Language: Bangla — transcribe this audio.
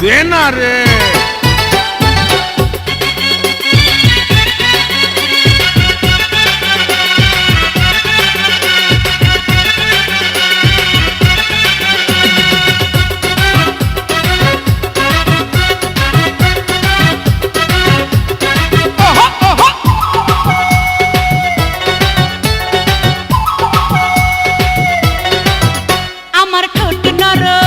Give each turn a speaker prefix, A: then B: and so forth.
A: দে না রে। আমার ঠোঁট নরম।